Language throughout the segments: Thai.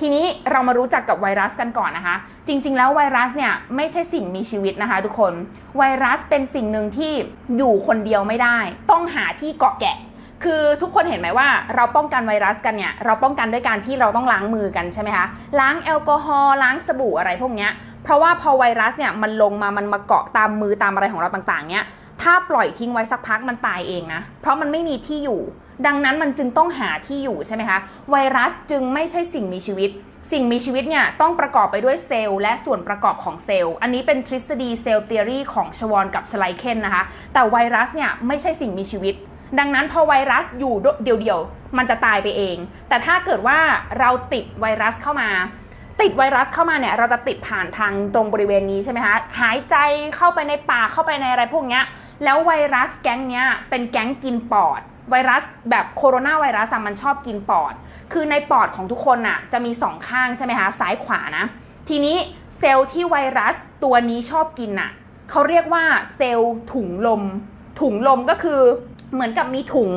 ทีนี้เรามารู้จักกับไวรัสกันก่อนนะคะ จริง ๆ แล้วไวรัสเนี่ยไม่ใช่สิ่งมีชีวิตนะคะ ทุกคน ไวรัสเป็นสิ่งหนึ่งที่อยู่คนเดียวไม่ได้ ต้องหาที่เกาะแกะ คือทุกคนเห็นไหมว่าเราป้องกันไวรัสกันเนี่ยเราป้องกันด้วยการที่เราต้องล้างมือกันใช่ไหมคะล้างแอลกอฮอล์ล้างสบู่อะไรพวกเนี้ยเพราะว่าพอไวรัสเนี่ยมันลงมามันมาเกาะตามมือตามอะไรของเราต่างๆเนี่ย ถ้าปล่อยทิ้งไว้สักพักมันตายเองนะ เพราะมันไม่มีที่อยู่ ดังนั้นมันจึงต้องหาที่อยู่ใช่ไหมคะ ไวรัสจึงไม่ใช่สิ่งมีชีวิต สิ่งมีชีวิตเนี่ยต้องประกอบไปด้วยเซลล์และส่วนประกอบของเซลล์ อันนี้เป็นทฤษฎีเซลล์เทอรีของชวอนกับชไลเคนนะคะ แต่ไวรัสเนี่ยไม่ใช่สิ่งมีชีวิต ดังนั้นพอไวรัสอยู่เดียวๆ มันจะตายไปเอง แต่ถ้าเกิดว่าเราติดไวรัสเข้ามา ติดไวรัสเข้ามาเนี่ยเราจะติดผ่านทางตรงบริเวณนี้ใช่ไหมคะหายใจเข้าไปในปากเข้าไปในอะไรพวกเนี้ยแล้วไวรัสแก๊งเนี้ยเป็นแก๊งกินปอด ไวรัสแบบโคโรนาไวรัสอะมันชอบกินปอด คือในปอดของทุกคนน่ะจะมีสองข้างใช่ไหมคะซ้ายขวานะ ทีนี้เซลล์ที่ไวรัสตัวนี้ชอบกินน่ะเขาเรียกว่าเซลล์ถุงลม ถุงลมก็คือ เหมือนกับมีถุง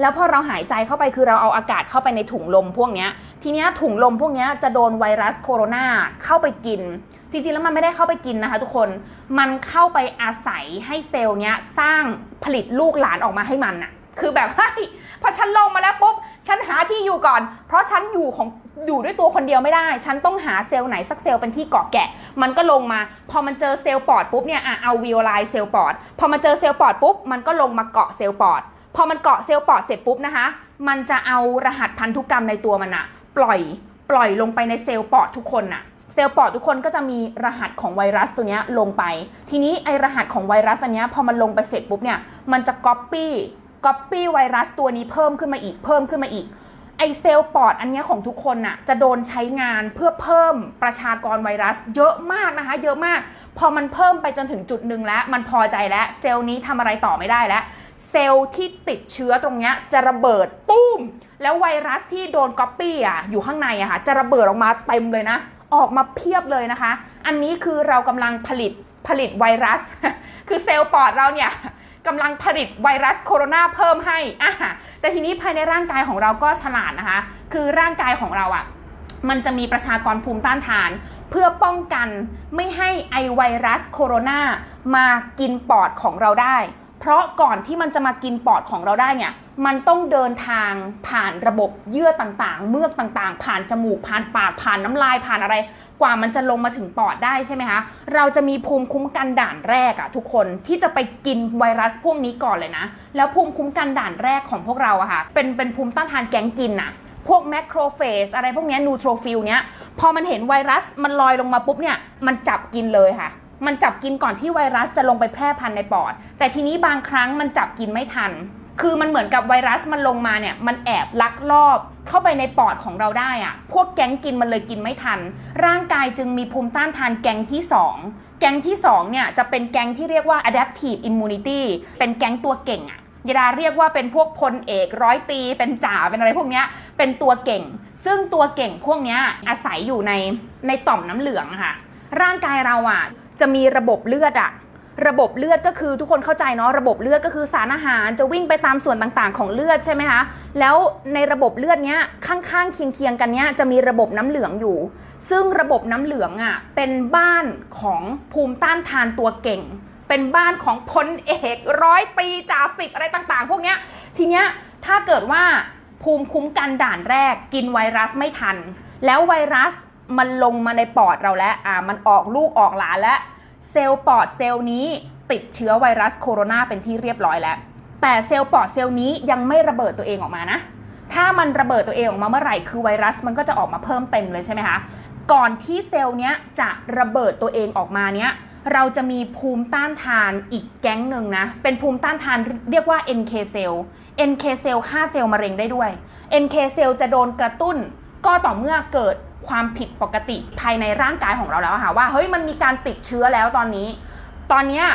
แล้วพอเราหายใจเข้าไปคือเราเอาอากาศเข้าไปในถุงลมพวกเนี้ยทีเนี้ยถุงลมพวกเนี้ยจะโดนไวรัสโคโรนาเข้าไปกิน จริงๆ แล้วมันไม่ได้เข้าไปกินนะคะ ทุกคนมันเข้าไปอาศัยให้เซลล์เนี้ยสร้างผลิตลูกหลานออกมาให้มันอะคือแบบเฮ้ยพอฉันลงมา ที่อยู่ก่อน เพราะฉันอยู่ของอยู่ด้วยตัวคนเดียวไม่ได้ ฉันต้องหาเซลล์ไหนสักเซลล์เป็นที่เกาะแกะ มันก็ลงมา พอมันเจอเซลล์ปอดปุ๊บเนี่ยอะเอาวิโอไลเซลล์ปอด พอมันเจอเซลล์ปอดปุ๊บมันก็ลงมาเกาะเซลล์ปอด พอมันเกาะเซลล์ปอดเสร็จปุ๊บนะคะ มันจะเอารหัสพันธุกรรมในตัวมันอะปล่อยปล่อยลงไปในเซลล์ปอดทุกคนน่ะเซลล์ปอดทุกคนก็จะมีรหัสของไวรัสตัวนี้ลงไป ทีนี้ไอรหัสของไวรัสอันนี้พอมันลงไปเสร็จปุ๊บเนี่ย มันจะก๊อปปี้ก๊อปปี้ไวรัสตัวนี้เพิ่มขึ้นมาอีก เพิ่มขึ้นมาอีก ไอเซลล์ปอดอันเนี้ยของทุกคนน่ะจะโดนใช้งานเพื่อเพิ่มประชากรไวรัส เยอะมากนะคะ เยอะมาก พอมันเพิ่มไปจนถึงจุดหนึ่งแล้ว มันพอใจแล้วเซลล์นี้ทำอะไรต่อไม่ได้แล้ว เซลล์ที่ติดเชื้อตรงเนี้ยจะระเบิดตุ้ม แล้วไวรัสที่โดนก๊อปปี้อะอยู่ข้างในอะค่ะจะระเบิดออกมาเต็มเลยนะ ออกมาเพียบเลยนะคะ อันนี้คือเรากำลังผลิตผลิตไวรัส คือเซลล์ปอดเราเนี่ย กำลังผลิตไวรัสโคโรนาเพิ่มให้อะแต่ทีนี้ภายในร่างกายของเราก็ฉลาดนะคะ คือร่างกายของเราอะมันจะมีประชากรภูมิต้านทาน เพื่อป้องกันไม่ให้ไอไวรัสโคโรนามากินปอดของเราได้ เพราะก่อนที่มันจะมากินปอดของเราได้เนี่ย มันต้องเดินทางผ่านระบบเยื่อต่างๆ เมือกต่างๆ ผ่านจมูก ผ่านปาก ผ่านน้ำลาย ผ่านอะไร กว่ามันจะลงมาถึงปอดได้ใช่ไหมคะ เราจะมีภูมิคุ้มกันด่านแรกอะทุกคนที่จะไปกินไวรัสพวกนี้ก่อนเลยนะ แล้วภูมิคุ้มกันด่านแรกของพวกเราอะค่ะ เป็นเป็นภูมิต้านทานแก๊งกินอะพวกแมคโครเฟสอะไรพวกนี้นูโทรฟิลเนี้ย พอมันเห็นไวรัสมันลอยลงมาปุ๊บเนี่ย มันจับกินเลยค่ะมันจับกินก่อนที่ไวรัสจะลงไปแพร่พันธุ์ในปอด แต่ทีนี้บางครั้งมันจับกินไม่ทัน คือมันเหมือนกับไวรัสมันลงมาเนี่ย มันแอบลักลอบเข้าไปในปอดของเราได้อะพวกแก๊งกินมันเลยกินไม่ทัน ร่างกายจึงมีภูมิต้านทานแก๊งที่สองแก๊งที่สองเนี่ยจะเป็นแก๊งที่เรียกว่า adaptive immunity เป็นแก๊งตัวเก่งอะยดาเรียกว่าเป็นพวกพลเอกร้อยตี เป็นจ่าเป็นอะไรพวกเนี้ยเป็นตัวเก่ง ซึ่งตัวเก่งพวกเนี้ยอาศัยอยู่ในในต่อมน้ำเหลืองค่ะ ร่างกายเราอะจะมีระบบเลือดอะ ระบบเลือดก็คือทุกคนเข้าใจเนาะระบบเลือดก็คือสารอาหารจะวิ่งไปตามส่วนต่างๆ ของเลือดใช่ไหมคะแล้วในระบบเลือดเนี้ยข้างๆเคียงๆกันเนี้ยจะมีระบบน้ำเหลืองอยู่ ซึ่งระบบน้ำเหลืองอะเป็นบ้านของภูมิต้านทานตัวเก่ง เป็นบ้านของพลเอกร้อยปีจ่าสิบอะไรต่างๆ พวกเนี้ยทีเนี้ยถ้าเกิดว่าภูมิคุ้มกันด่านแรกกินไวรัสไม่ทัน แล้วไวรัสมันลงมาในปอดเราแล้วอ่ามันออกลูกออกหลานแล้ว เซลล์ปอดเซลล์นี้ติดเชื้อไวรัสโคโรนาเป็นที่เรียบร้อยแล้ว แต่เซลล์ปอดเซลล์นี้ยังไม่ระเบิดตัวเองออกมานะ ถ้ามันระเบิดตัวเองออกมาเมื่อไหร่คือไวรัสมันก็จะออกมาเพิ่มเต็มเลยใช่ไหมคะ ก่อนที่เซลล์เนี้ยจะระเบิดตัวเองออกมาเนี้ยเราจะมีภูมิต้านทานอีกแก๊งหนึ่งนะ เป็นภูมิต้านทานเรียกว่า NK เซลล์ NK เซลล์ฆ่าเซลล์มะเร็งได้ด้วย NK เซลล์จะโดนกระตุ้นก็ต่อเมื่อเกิด ความผิดปกติภายในร่างกายของเราแล้วค่ะว่าเฮ้ยมันมีการติดเชื้อแล้วตอนนี้ ตอนเนี้ย